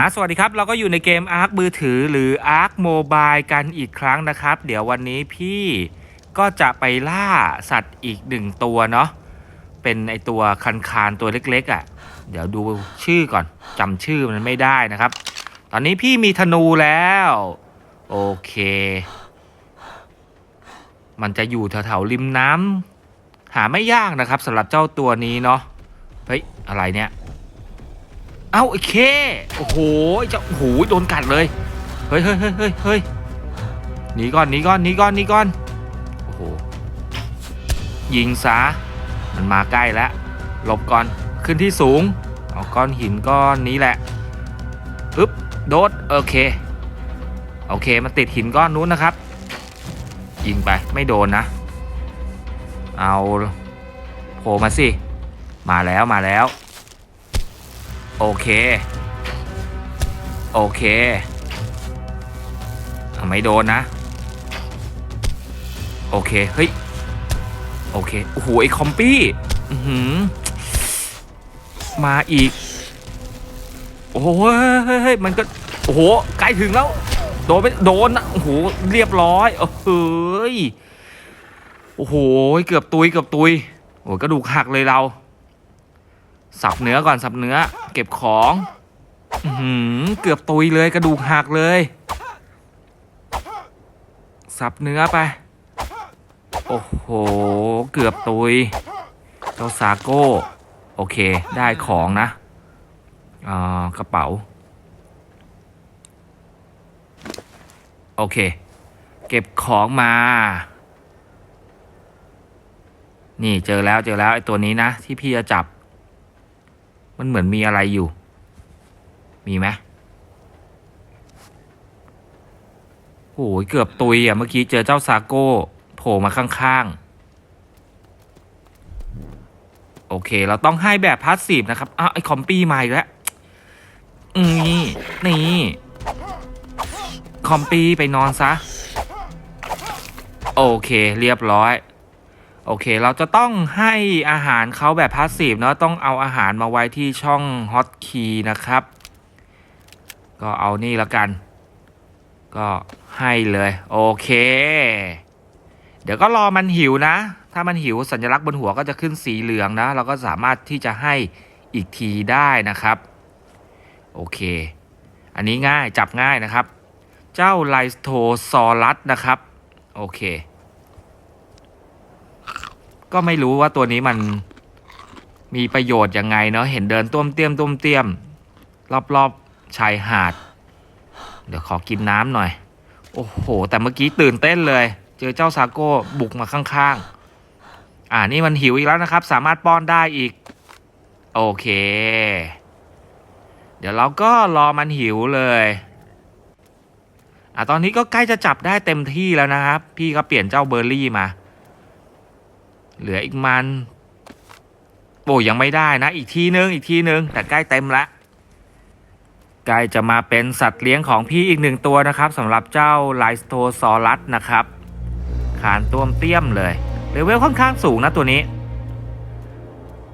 อะสวัสดีครับ เราก็อยู่ในเกม Ark มือถือหรือ Ark Mobile กันอีกครั้งนะครับ เดี๋ยววันนี้พี่ก็จะไปล่าสัตว์อีกหนึ่งตัวเนาะเป็นไอตัวคันคานตัวเล็กๆอะ่ะ เดี๋ยวดูชื่อก่อนจำชื่อมันไม่ได้นะครับ ตอนนี้พี่มีธนูแล้ว โอเค มันจะอยู่แถวๆริมน้ำหาไม่ยากนะครับสำหรับเจ้าตัวนี้เนาะเฮ้ยอะไรเนี่ย เอ้าไอ้เคโอ้โหเจะโอ้โหโดนกัดเลยเฮ้ยเฮ้ยเฮ้ยเฮ้ยเฮ้ยหนีก่อนหนีก่อนหนีก่อนหนีก่อนโอ้โหยิงซะมันมาใกล้แล้วหลบก่อนขึ้นที่สูงเอาก้อนหินก้อนนี้แหละอึ๊บโดดโอเคโอเคมันติดหินก้อนนู้นนะครับ ยิงไปไม่โดนนะ เอาโผล่มาสิ มาแล้วมาแล้ว โอเค โอเค ไม่โดนนะ โอเค เฮ้ย โอเค โอ้โห ไอ้คอมปี้มาอีก โอ้โหเฮ้ยมันก็ โอ้โห ใกล้ถึงแล้ว โดนไปโดนนะโอ้โห เรียบร้อยโอ้โหยโอ้โห เกือบตุย เกือบตุย โอ้ยกระดูกหักเลยเรา สับเนื้อก่อนสับเนื้อ เก็บของหือเกือบตุยเลยกระดูกหักเลย สับเนื้อไป โอ้โห เกือบตุยเจ้าซาโก้ โอเค ได้ของนะอ่ากระเป๋า โอเค เก็บของมา นี่เจอแล้วเจอแล้วไอ้ตัวนี้นะ ที่พี่จะจับ มันเหมือนมีอะไรอยู่ มีไหมโอ้ยเกือบตุยอะ เมื่อกี้เจอเจ้าซาโก้โผล่มาข้างๆ โอเค เราต้องให้แบบพาสซีฟนะครับอ้าวไอคอมปี้มาอีกแล้วนี่นี่คอมปี้ไปนอนซะ โอเค เรียบร้อย โอเค เราจะต้องให้อาหารเขาแบบพาสซีฟเนาะต้องเอาอาหารมาไว้ที่ช่องฮอตคีย์นะครับ ก็เอานี่แล้วกัน ก็ให้เลย โอเค เดี๋ยวก็รอมันหิวนะ ถ้ามันหิวสัญลักษณ์บนหัวก็จะขึ้นสีเหลืองนะ เราก็สามารถที่จะให้อีกทีได้นะครับ โอเค อันนี้ง่ายจับง่ายนะครับ เจ้าไลสโทซอรัสนะครับ โอเค ก็ไม่รู้ว่าตัวนี้มันมีประโยชน์ยังไงเนาะเห็นเดินต้มเตี้ยมต้มเตี้ยม รอบๆชายหาด เดี๋ยวขอกินน้ำหน่อย โอ้โห แต่เมื่อกี้ตื่นเต้นเลย เจอเจ้าซาโก้บุกมาข้างๆ อ่านี่มันหิวอีกแล้วนะครับ สามารถป้อนได้อีก โอเค เดี๋ยวเราก็รอมันหิวเลยอะตอนนี้ก็ใกล้จะจับได้เต็มที่แล้วนะครับ พี่ก็เปลี่ยนเจ้าเบอร์รี่มา เหลืออีกมันโอ้ยังไม่ได้นะ อีกทีนึง อีกทีนึง แต่ใกล้เต็มละใกล้จะมาเป็นสัตว์เลี้ยงของพี่อีกหนึ่งตัวนะครับสำหรับเจ้าไลสโตซอรัสนะครับ ขานต้วมเตี้ยมเลยเลเวลค่อนข้างสูงนะตัวนี้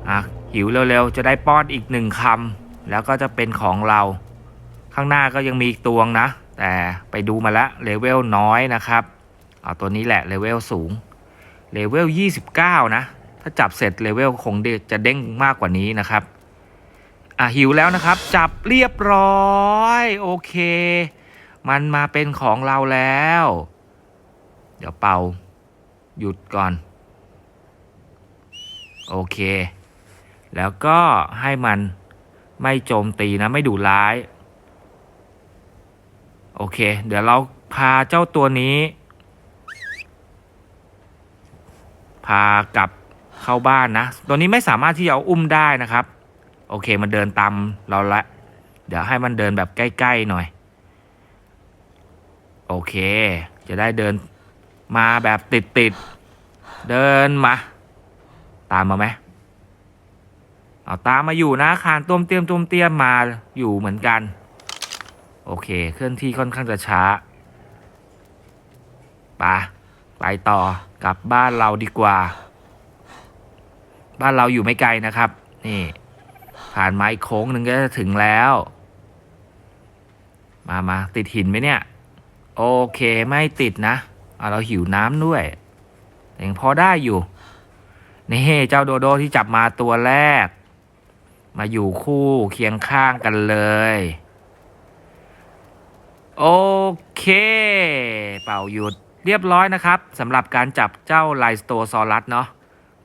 อะหิวเร็วๆ จะได้ป้อนอีกหนึ่งคำแล้วก็จะเป็นของเรา ข้างหน้าก็ยังมีอีกตวงนะ แต่ไปดูมาแล้วเลเวลน้อยนะครับ เอาตัวนี้แหละเลเวลสูง เลเวล 29 นะ ถ้าจับเสร็จเลเวลคงจะเด้งมากกว่านี้นะครับ อะหิวแล้วนะครับ จับเรียบร้อย โอเค มันมาเป็นของเราแล้ว เดี๋ยวเป่า หยุดก่อน โอเค แล้วก็ให้มันไม่โจมตีนะ ไม่ดุร้าย โอเค เดี๋ยวเราพาเจ้าตัวนี้ พากลับเข้าบ้านนะ ตัวนี้ไม่สามารถที่จะเอาอุ้มได้นะครับ โอเคมันเดินตามเราละ เดี๋ยวให้มันเดินแบบใกล้ๆหน่อย โอเค จะได้เดินมาแบบติดๆ เดินมา ตามมาไหมเอาตามมาอยู่นะคานต้มเตียมต้มเตียมมาอยู่เหมือนกัน โอเค เคลื่อนที่ค่อนข้างจะช้าไป ไปต่อกลับบ้านเราดีกว่า บ้านเราอยู่ไม่ไกลนะครับ นี่ ผ่านไมาอีกโค้งหนึ่งก็จะถึงแล้ว มามาติดหินไหมเนี่ย โอเคไม่ติดนะอะเราหิวน้ำด้วยแต่ยังพอได้อยู่ นี่เจ้าโดโดที่จับมาตัวแรก มาอยู่คู่เคียงข้างกันเลย โอเค เป่าหยุด เรียบร้อยนะครับสำหรับการจับเจ้าไลสโตซอรัสเนาะ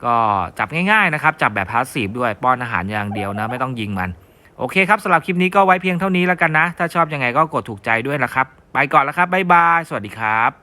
ก็จับง่ายๆนะครับ จับแบบพาสซีฟด้วยป้อนอาหารอย่างเดียวนะ ไม่ต้องยิงมัน โอเคครับสำหรับคลิปนี้ก็ไว้เพียงเท่านี้แล้วกันนะ ถ้าชอบยังไงก็กดถูกใจด้วยนะครับ ไปก่อนแล้วครับบ๊ายบาย สวัสดีครับ